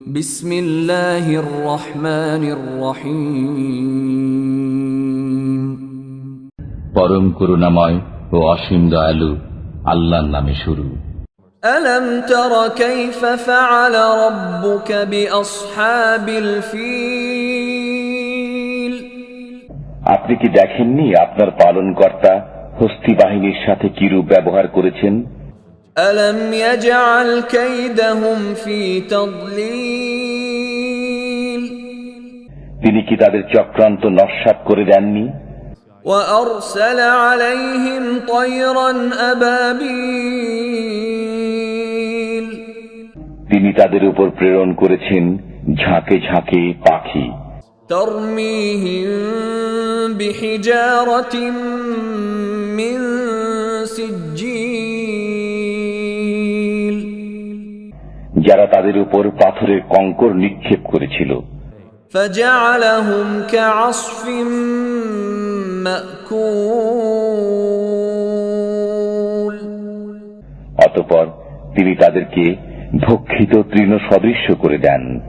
بسم الله الرحمن الرحيم পরম করুণাময় ও অসীম দয়ালু আল্লাহর নামে শুরু ألم تر كيف فعل ربك بأصحاب الفيل আপনি কি দেখেননি আপনার পালনকর্তা হস্তি বাহিনীর সাথে কিরূপ ব্যবহার করেছেন ألم يجعل كيدهم في تضليل তিনি কি তাদের চক্রান্ত নস্বাত করে দেননি وأرسل عليهم طيرا أبابيل তিনি তাদের উপর প্রেরণ করেছেন ঝাঁকে ঝাঁকে পাখি ترميهم بحجارة من سجيل তাদের উপর পাথরের কঙ্কর নিক্ষেপ করেছিল। অতপর তিনি তাদেরকে ভক্ষিত তৃণ সদৃশ্য করে দেন।